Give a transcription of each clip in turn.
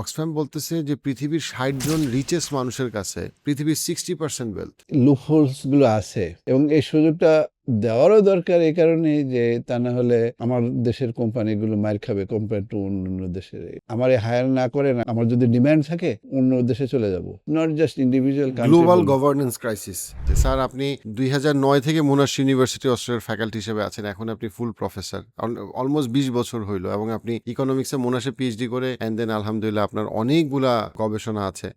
Oxfam বলতেছে যে পৃথিবীর ষাট জন রিচেস মানুষের কাছে পৃথিবীর সিক্সটি পার্সেন্ট ওয়েলথ লুফোলসগুলো আছে এবং এই সুযোগটা দেওয়ারও দরকার এই কারণে যে তা না হলে আমার দেশের কোম্পানিগুলো মার খাবে কম্পেয়ার টু অন্য অন্য দেশের। আমার হায়ার না করে না আমার যদি ডিমান্ড থাকে অন্য দেশে চলে যাব। Not just individual global governance crisis sir আপনি দুই নয় থেকে মোনাশ ইউনিভার্সিটি অস্ট্রেলিয়ার ফ্যাকাল্টি হিসেবে আছেন এখন আপনি ফুল প্রফেসর অলমোস্ট বিশ বছর হইল এবং আপনি ইকোনমিক্সে মোনাশে পিএইচডি করে অ্যান্ড দেন আলহামদুলিল্লাহ আপনার অনেকগুলা গবেষণা আছে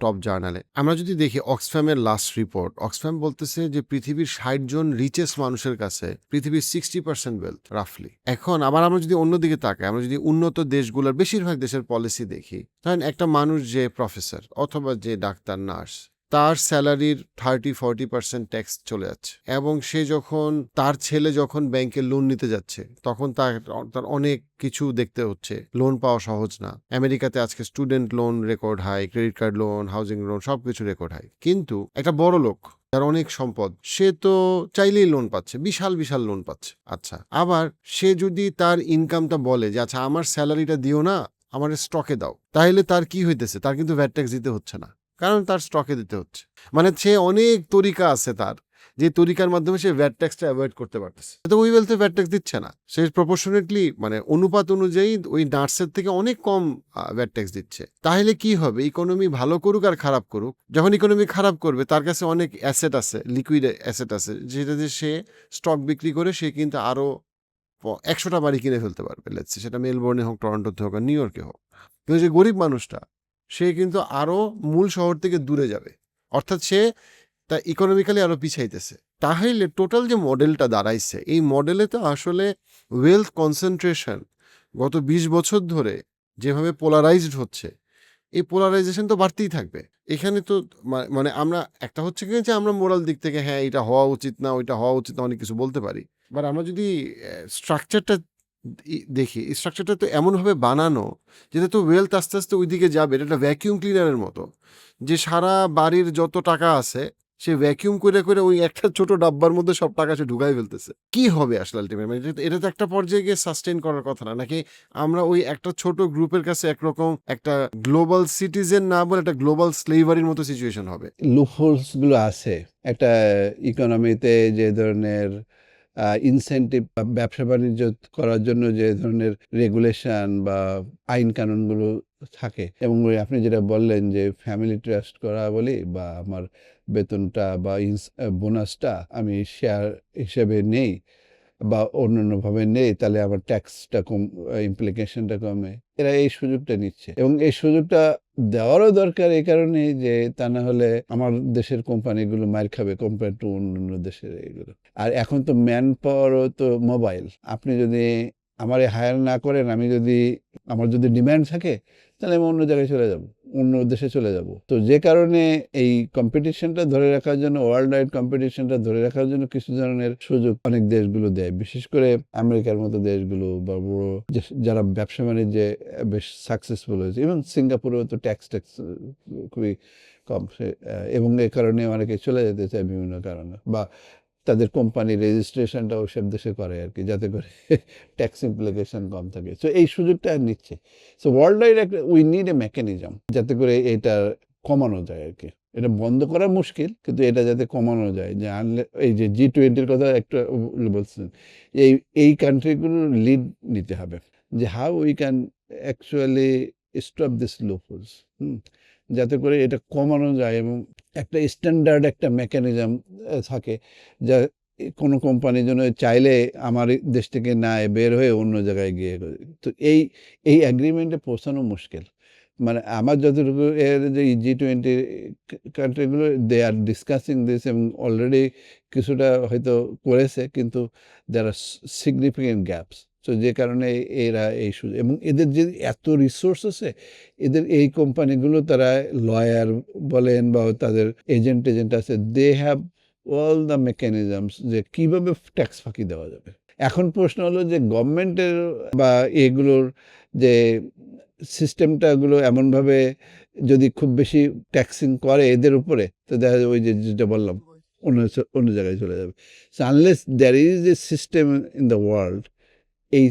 টপ জার্নালে আমরা যদি দেখি অক্সফ্যামের লাস্ট রিপোর্ট অক্সফ্যাম বলতেছে যে পৃথিবীর ষাট জন রিচেস্ট মানুষের কাছে পৃথিবীর সিক্সটি পার্সেন্ট ওয়েলথ রাফলি এখন আবার আমরা যদি অন্যদিকে তাকাই, আমরা যদি উন্নত দেশগুলোর বেশিরভাগ দেশের পলিসি দেখি, ধরেন একটা মানুষ যে প্রফেসর অথবা যে ডাক্তার নার্স তার স্যালারির থার্টি, ফর্টি পার্সেন্ট ট্যাক্স চলে যাচ্ছে। এবং সে যখন, তার ছেলে যখন ব্যাংকে লোন নিতে যাচ্ছে, তখন তার অনেক কিছু দেখতে হচ্ছে। লোন পাওয়া সহজ না। আমেরিকাতে আজকে student loan record high, credit card loan, housing loan, সবকিছু রেকর্ড হাই। কিন্তু একটা বড় লোক যার অনেক সম্পদ, সে তো চাইলেই লোন পাচ্ছে, বিশাল বিশাল লোন পাচ্ছে। আচ্ছা আবার সে যদি তার ইনকামটা বলে যে আচ্ছা আমার স্যালারিটা দিও না, আমার স্টকে দাও। তাহলে তার কি হইতেছে? তার কিন্তু ভ্যাট ট্যাক্স দিতে হচ্ছে না। কারণ তার স্টকে দিতে হচ্ছে। মানে সে অনেক তরিকা আছে তার, যে তরিকার মাধ্যমে সে ভ্যাট ট্যাক্সটা অ্যাভয়েড করতে পারতেছে। তো ওই ওয়েলথে ভ্যাট ট্যাক্স দিচ্ছে না। সে প্রপোর্শনেটলি মানে অনুপাত অনুযায়ী ওই নার্সের থেকে অনেক কম ভ্যাট ট্যাক্স দিচ্ছে। তাহলে কি হবে? ইকোনমি ভালো করুক আর খারাপ করুক। যখন ইকোনমি খারাপ করবে, তার কাছে অনেক অ্যাসেট আছে লিকুইড অ্যাসেট আছে, যেটা যে সে স্টক বিক্রি করে সে কিন্তু আরও একশোটা বাড়ি কিনে ফেলতে পারবে লেটসে সেটা মেলবোর্নে হোক টরন্টোতে হোক, আর নিউ ইয়র্কে হোক। কিন্তু যে গরিব মানুষটা সে কিন্তু আরও মূল শহর থেকে দূরে যাবে। অর্থাৎ সে তা ইকোনমিক্যালি আরও পিছাইতেছে। তাহলে টোটাল যে মডেলটা দাঁড়াইছে, এই মডেলে তো আসলে ওয়েলথ কনসেন্ট্রেশন গত বিশ বছর ধরে যেভাবে পোলারাইজড হচ্ছে, এই পোলারাইজেশন তো বাড়তেই থাকবে। এখানে তো মানে আমরা, একটা হচ্ছে কি যে আমরা মোরাল দিক থেকে হ্যাঁ এটা হওয়া উচিত না, ওইটা হওয়া উচিত না, অনেক কিছু বলতে পারি। বাট আমরা যদি স্ট্রাকচারটা দেখি স্ট্রাকচারটা তো এমনভাবে বানানো যেটা তো ওয়েলথ আস্তে আস্তে ওইদিকে যাবে, এটা একটা ভ্যাকিউম ক্লিনারের মতো। যে সারা বাড়ির যত টাকা আছে, সে ভ্যাকিউম করে করে ওই একটা ছোট ডাব্বার মধ্যে সব টাকা সে ঢুকাই ফেলতেছে। কি হবে আসলে আলটিমেট মানে এটা তো- একটা পর্যায়ে গিয়ে সাস্টেন করার কথা না। নাকি আমরা ওই একটা ছোট গ্রুপের কাছে একরকম একটা গ্লোবাল সিটিজেন না বলে একটা গ্লোবাল স্লেভারির মতো সিচুয়েশন হবে? লুপহোলসগুলো আছে। একটা ইকোনমিতে যে ধরনের ইনসেন্টিভ ব্যবসা বাণিজ্য করার জন্য যে ধরনের রেগুলেশন বা আইন কানুনগুলো থাকে। এবং ওই আপনি যেটা বললেন যে ফ্যামিলি ট্রাস্ট করা বলি বা আমার বেতনটা বা বোনাসটা আমি শেয়ার হিসেবে নেই বা অন্যান্যভাবে নেই, তাহলে আমার ট্যাক্সটা কম ইমপ্লিকেশনটা কমে। এরা এই সুযোগটা নিচ্ছে। এবং এই সুযোগটা দেওয়ারও দরকার এই কারণে যে তা না হলে আমার দেশের কোম্পানিগুলো মার খাবে কম্পেয়ার টু অন্য দেশের এগুলো আর এখন তো ম্যান পাওয়ারও তো মোবাইল আপনি যদি আমার হায়ার না করেন, আমি যদি আমার যদি ডিমান্ড থাকে, তাহলে আমি অন্য জায়গায় চলে যাব, অন্য দেশে চলে যাব। তো যে কারণে এই কম্পিটিশনটা ধরে রাখার জন্য ওয়ার্ল্ড ওয়াইড কম্পিটিশনটা ধরে রাখার জন্য কিছু ধরনের সুযোগ অনেক দেশগুলো দেয়। বিশেষ করে আমেরিকার মতো দেশগুলো বা বড় যারা ব্যবসা বাণিজ্যে বেশ সাকসেসফুল হয়েছে। এবং সিঙ্গাপুরেও তো ট্যাক্স ট্যাক্স খুবই কম। এবং এ কারণে অনেকে চলে যেতে চায় বিভিন্ন কারণে। বা তাদের কোম্পানি রেজিস্ট্রেশনটা ওসব দেশে করে আর কি, যাতে করে ট্যাক্স ইমপ্লিকেশন কম থাকে। সো এই সুযোগটা নিচ্ছে। সো ওয়ার্ল্ড ওয়াইড একটা উই নিড এ মেকানিজম যাতে করে এটা কমানো যায় আর কি। এটা বন্ধ করা মুশকিল, কিন্তু এটা যাতে কমানো যায়। যে আনলে এই যে জি টোয়েন্টির কথা একটা বলছেন, এই এই কান্ট্রিগুলোর লিড নিতে হবে। যে how we can actually stop this loopholes hmm, যাতে করে এটা কমানো যায় এবং একটা স্ট্যান্ডার্ড একটা মেকানিজম থাকে যা কোনো কোম্পানির জন্য চাইলে আমার দেশ থেকে না বের হয়ে অন্য জায়গায় গিয়ে তো এই এই অ্যাগ্রিমেন্টে পৌঁছানো মুশকিল। মানে আমার যতটুকু এর যে জি টোয়েন্টি কান্ট্রিগুলো দে আর ডিসকাসিং দিস এবং অলরেডি কিছুটা হয়তো করেছে, কিন্তু দেয়ার আর সিগনিফিকেন্ট গ্যাপস তো যে কারণে এরা এই সুযোগ, এবং এদের যে এত রিসোর্স আছে, এদের এই কোম্পানিগুলো তারা লয়ার বলেন বা তাদের এজেন্ট এজেন্ট আছে they have all the mechanisms যে কীভাবে ট্যাক্স ফাঁকি দেওয়া যাবে। এখন প্রশ্ন হলো যে গভর্নমেন্টের বা এগুলোর যে সিস্টেমটাগুলো এমনভাবে যদি খুব বেশি ট্যাক্সিং করে এদের উপরে, তো দেখা যাবে ওই যে যেটা বললাম, অন্য অন্য জায়গায় চলে যাবে। Unless there is a system in the world এই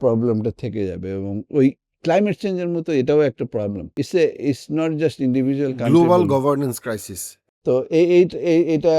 প্রবলেমটা থেকে যাবে এবং ওই ক্লাইমেট চেঞ্জের মতো এটাও একটা problem it's a it's not just individual global governance crisis তো এই এটা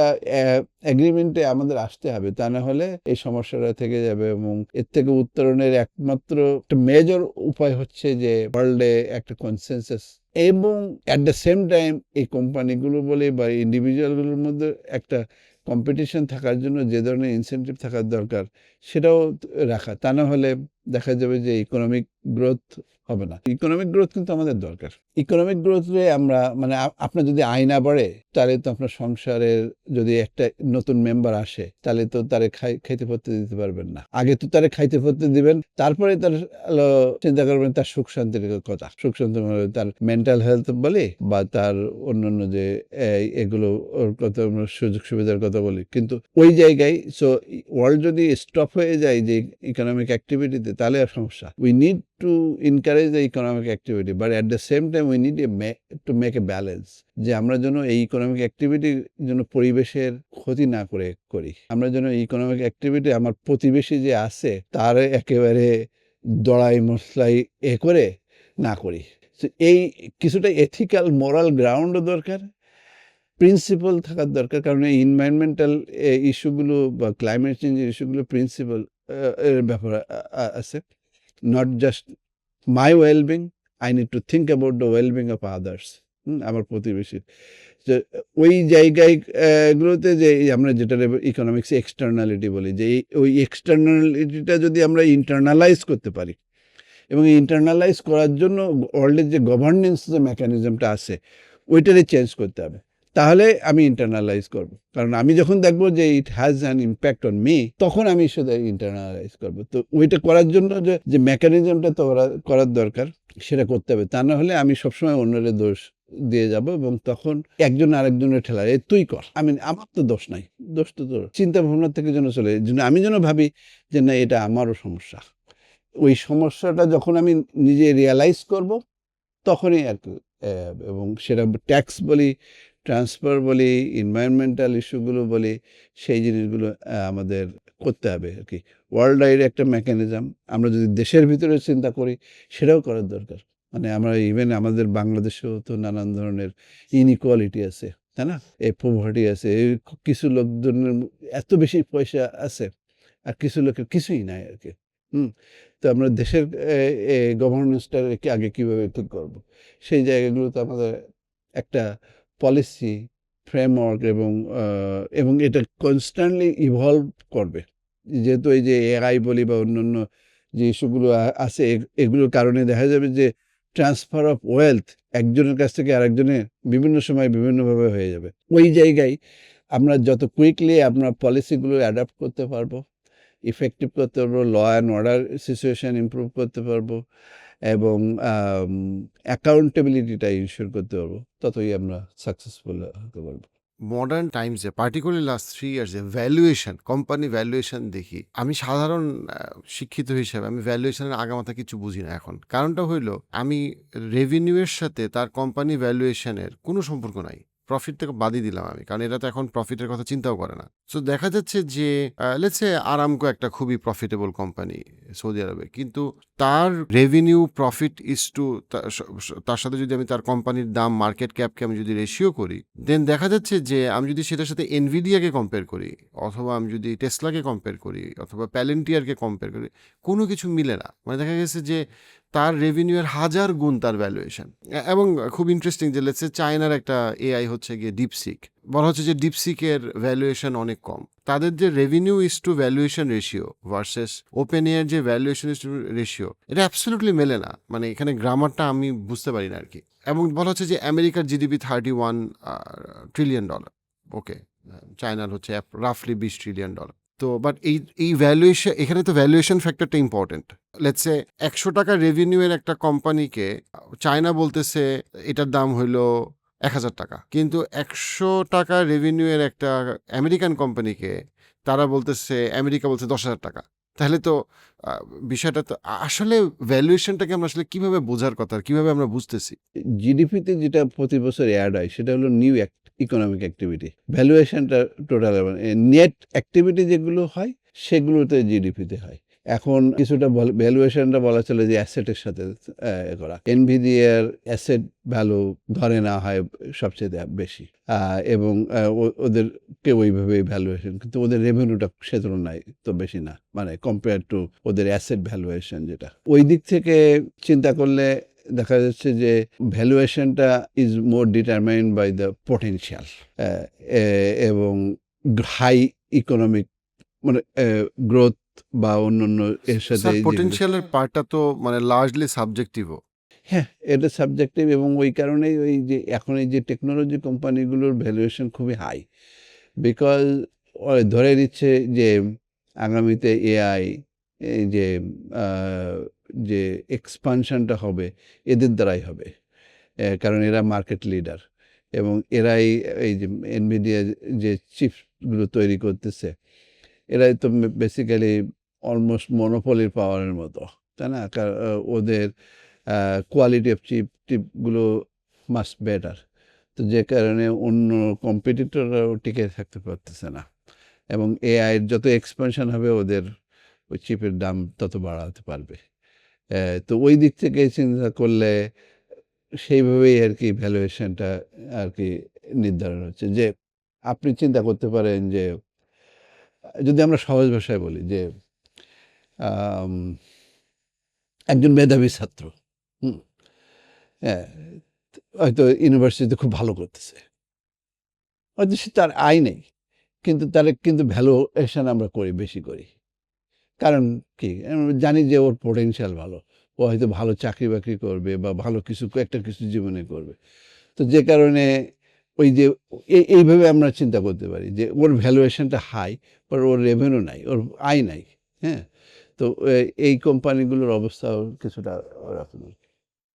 এগ্রিমেন্টে আমাদের আসতে হবে। তা না হলে এই সমস্যাটা থেকে যাবে এবং এর থেকে উত্তরণের একমাত্র একটা মেজর উপায় হচ্ছে যে ওয়ার্ল্ডে একটা কনসেনসাস এবং অ্যাট দ্য সেম টাইম এই কোম্পানিগুলো বলে বা ইন্ডিভিজুয়ালগুলোর মধ্যে একটা কম্পিটিশন থাকার জন্য যে ধরনের ইনসেন্টিভ থাকার দরকার সেটাও রাখা। তা না হলে দেখা যাবে যে ইকোনমিক গ্রোথ হবে না। ইকোনমিক গ্রোথ কিন্তু আমাদের দরকার। ইকোনমিক গ্রোথে আমরা মানে আপনার যদি আয়না বাড়ে, তাহলে তো আপনার সংসারের যদি একটা নতুন মেম্বার আসে, তাহলে তো তারে খাই, খাইতে পড়তে দিতে পারবেন না। আগে তো তারে খাইতে পড়তে দিবেন, তারপরে তার চিন্তা করবেন তার সুখ শান্তির কথা। সুখ শান্তি মানে তার মেন্টাল হেলথ বলি, বা তার অন্যান্য যে এগুলো কথা সুযোগ সুবিধার কথা বলি। কিন্তু ওই জায়গায় সো ওয়ার্ল্ড যদি স্টপ হয়ে যায় যে ইকোনমিক অ্যাক্টিভিটিতে তাহলে সমস্যা। We need to encourage the economic activity but at the same time we need a to make a balance, যে আমরা যেন এই ইকোনমিক অ্যাক্টিভিটির জন্য পরিবেশের ক্ষতি না করে করি। আমরা যেন ইকোনমিক অ্যাক্টিভিটি আমার প্রতিবেশী যে আছে, তার একেবারে দড়াই মশলাই এ করে না করি। এই কিছুটা এথিক্যাল মোরাল গ্রাউন্ডও দরকার প্রিন্সিপাল থাকার দরকার, কারণ এই এনভায়রনমেন্টাল ইস্যুগুলো বা ক্লাইমেট চেঞ্জের ইস্যুগুলো প্রিন্সিপাল এর ব্যাপার আছে। Just my well-being i need to think about the well-being of others হুম, আমার প্রতিবেশীর। যে ওই জায়গায় গুলোতে যে আমরা যেটা ইকোনমিক্স এক্সটার্নালিটি বলি যে ওই এক্সটার্নালিটিটা যদি আমরা ইন্টারনালাইজ করতে পারি এবং ইন্টারনালাইজ করার জন্য ওয়ার্ল্ডের যে গভর্নেন্স যে মেকানিজমটা আছে ওইটারে চেঞ্জ করতে হবে। তাহলে আমি ইন্টারনালাইজ করব। কারণ আমি যখন দেখব যে it has an impact on me তখন আমি সেটা ইন্টারনালাইজ করব। তো ওইটা করার জন্য যে মেকানিজমটা তো করার দরকার, সেটা করতে হবে। তা না হলে আমি সবসময় অন্যের দোষ দিয়ে যাব এবং তখন একজন আরেকজনের ঠেলা, এ, তুই কর। আমি আমার তো দোষ নাই। দোষ তো তোর। চিন্তা ভাবনা থেকে যেন চলে। যেন আমি যেন ভাবি যে, না, এটা আমারও সমস্যা। ওই সমস্যাটা যখন আমি নিজে রিয়ালাইজ করব, তখনই আর কি এবং সেটা ট্যাক্স বলি ট্রান্সফার বলি এনভায়রনমেন্টাল ইস্যুগুলো বলি, সেই জিনিসগুলো আমাদের করতে হবে আর কি। ওয়ার্ল্ড ওয়াইড একটা মেকানিজম আমরা যদি দেশের ভিতরে চিন্তা করি, সেটাও করার দরকার। মানে আমরা ইভেন আমাদের বাংলাদেশেও তো নানান ধরনের ইনইকুয়ালিটি আছে, তাই না? এই পোভার্টি আছে কিছু লোকজনের এত বেশি পয়সা আছে, আর কিছু লোকের কিছুই নাই আর কি। হুম? তো আমরা দেশের গভর্নেন্সটা আগে কীভাবে ঠিক করব? সেই জায়গাগুলোতে আমাদের একটা পলিসি ফ্রেমওয়ার্ক এবং এবং এটা কনস্ট্যান্টলি ইভলভ করবে। যেহেতু এই যে এআই বলি বা অন্যান্য যে ইস্যুগুলো আছে এগুলোর কারণে দেখা যাবে যে ট্রান্সফার অফ ওয়েলথ একজনের কাছ থেকে আরেকজনের বিভিন্ন সময় বিভিন্নভাবে হয়ে যাবে। ওই জায়গায় আমরা যত কুইকলি আমরা পলিসিগুলো অ্যাডাপ্ট করতে পারব ইফেক্টিভ করতে পারব law and order situation improve করতে পারব এবং অ্যাকাউন্টেবিলিটিটা ইনশিওর করতে পারব। ততই আমরা সাকসেসফুল হতে পারব। মডার্ন টাইমসে পার্টিকুলার লাস্ট থ্রি ইয়ার্সে ভ্যালুয়েশন কোম্পানি ভ্যালুয়েশন দেখি। আমি সাধারণ শিক্ষিত হিসেবে আমি ভ্যালুয়েশনের আগামাথা কিছু বুঝি না এখন। কারণটা হইল, আমি রেভিনিউয়ের সাথে তার কোম্পানি ভ্যালুয়েশনের কোনো সম্পর্ক নাই। প্রফিট থেকে বাদই দিলাম আমি। কারণ এরা তো এখন প্রফিটের কথা চিন্তাও করে না। সো দেখা যাচ্ছে যে লেটসে আরামকো একটা খুবই প্রফিটেবল কোম্পানি সৌদি আরবে কিন্তু তার রেভিনিউ প্রফিট ইজ টু তার সাথে যদি আমি তার কোম্পানির দাম মার্কেট ক্যাপকে আমি যদি রেশিও করি দেন দেখা যাচ্ছে যে, আমি যদি সেটার সাথে এনভিডিয়াকে কম্পেয়ার করি, অথবা আমি যদি টেসলাকে কম্পেয়ার করি, অথবা প্যালেন্টিয়ারকে কম্পেয়ার করি, কোনো কিছু মিলে না। মানে দেখা গেছে যে তার রেভিনিউয়ের হাজার গুণ তার ভ্যালুয়েশন এবং খুব ইন্টারেস্টিং যে লেটসে চায়নার একটা এআই হচ্ছে গিয়ে ডিপসিক বলা হচ্ছে যে ডিপসিকের ভ্যালুয়েশন অনেক কম। তাদের যে revenue is to valuation ratio versus OpenAI যে ভ্যালুয়েশন ইস টু রেশিও এটা অ্যাবসলিউটলি মেলে না। মানে এখানে গ্রামারটা আমি বুঝতে পারি না আর কি। এবং বলা হচ্ছে যে আমেরিকার GDP thirty one trillion dollar okay চায়নার হচ্ছে রাফলি বিশ ট্রিলিয়ন ডলার তো বাট এই এই ভ্যালুয়েশন এখানে তো ভ্যালুয়েশন ফ্যাক্টরটা ইম্পর্টেন্ট লেটসে একশো টাকা রেভিনিউয়ের একটা কোম্পানিকে চায়না বলতেছে, এটার দাম হইল এক হাজার টাকা। কিন্তু একশো টাকা রেভিনিউয়ের একটা আমেরিকান কোম্পানিকে তারা বলতেছে আমেরিকা বলছে দশ হাজার টাকা। তাহলে তো বিষয়টা তো, আসলে ভ্যালুয়েশনটাকে আমরা আসলে কীভাবে বোঝার কথা কীভাবে আমরা বুঝতেছি? জিডিপিতে যেটা প্রতি বছর অ্যাড হয়, সেটা হলো নিউ ইকোনমিক অ্যাক্টিভিটি ভ্যালুয়েশনটা টোটাল নেট অ্যাক্টিভিটি যেগুলো হয়, সেগুলোতে জিডিপিতে হয়। এখন কিছুটা ভ্যালুয়েশনটা বলা চলে যে অ্যাসেটের সাথে করা। এনভিডিয়ার অ্যাসেট ভ্যালু ধরে না হয় সবচেয়ে বেশি। এবং ওদেরকে ওইভাবে ভ্যালুয়েশন কিন্তু ওদের রেভিনিউটা সে তুলনায় তো বেশি না। মানে কম্পেয়ার টু ওদের অ্যাসেট ভ্যালুয়েশন যেটা। ওই দিক থেকে চিন্তা করলে দেখা যাচ্ছে যে ভ্যালুয়েশনটা is more determined by the potential এবং হাই ইকোনমিক মানে গ্রোথ বা অন্যান্য এর সাথে পটেনশিয়ালের পার্টটা তো মানে লার্জলি সাবজেক্টিভও হ্যাঁ এটা সাবজেক্টিভ এবং ওই কারণেই ওই যে এখন এই যে টেকনোলজি কোম্পানিগুলোর ভ্যালুয়েশন খুবই হাই বিকজ ধরে নিচ্ছে যে আগামীতে এআই এই যে যে এক্সপানশনটা হবে এদের দ্বারাই হবে। কারণ এরা মার্কেট লিডার এবং এরাই এই যে এনভিডিয়া যে চিপসগুলো তৈরি করতেছে এরাই তো বেসিক্যালি অলমোস্ট মনোপলির পাওয়ারের মতো, তাই না? ওদের কোয়ালিটি অফ চিপ টিপগুলো মাস্ট বেটার তো যে কারণে অন্য কম্পিটিটররাও টিকে থাকতে পারতেছে না। এবং এআইয়ের যত এক্সপেনশন হবে, ওদের ওই চিপের দাম তত বাড়াতে পারবে। তো ওই দিক থেকে চিন্তা করলে সেইভাবেই আর কি ভ্যালুয়েশনটা আর কি নির্ধারণ হচ্ছে। যে আপনি চিন্তা করতে পারেন যে যদি আমরা সহজ ভাষায় বলি যে একজন মেধাবী ছাত্র, হুম হ্যাঁ হয়তো ইউনিভার্সিটিতে খুব ভালো করতেছে। হয়তো সে তার আয় নেই, কিন্তু তার কিন্তু ভ্যালুয়েশন আমরা করি, বেশি করি। কারণ কি? জানি যে ওর পোটেনশিয়াল ভালো। ও হয়তো ভালো চাকরি বাকরি করবে বা ভালো কিছু, একটা কিছু জীবনে করবে। তো যে কারণে ওই যে, এই- এইভাবে আমরা চিন্তা করতে পারি যে ওর ভ্যালুয়েশনটা হাই বাট ওর রেভিনিউ নাই ওর আয় নাই হ্যাঁ? তো এই কোম্পানিগুলোর অবস্থা কিছুটা ওরকম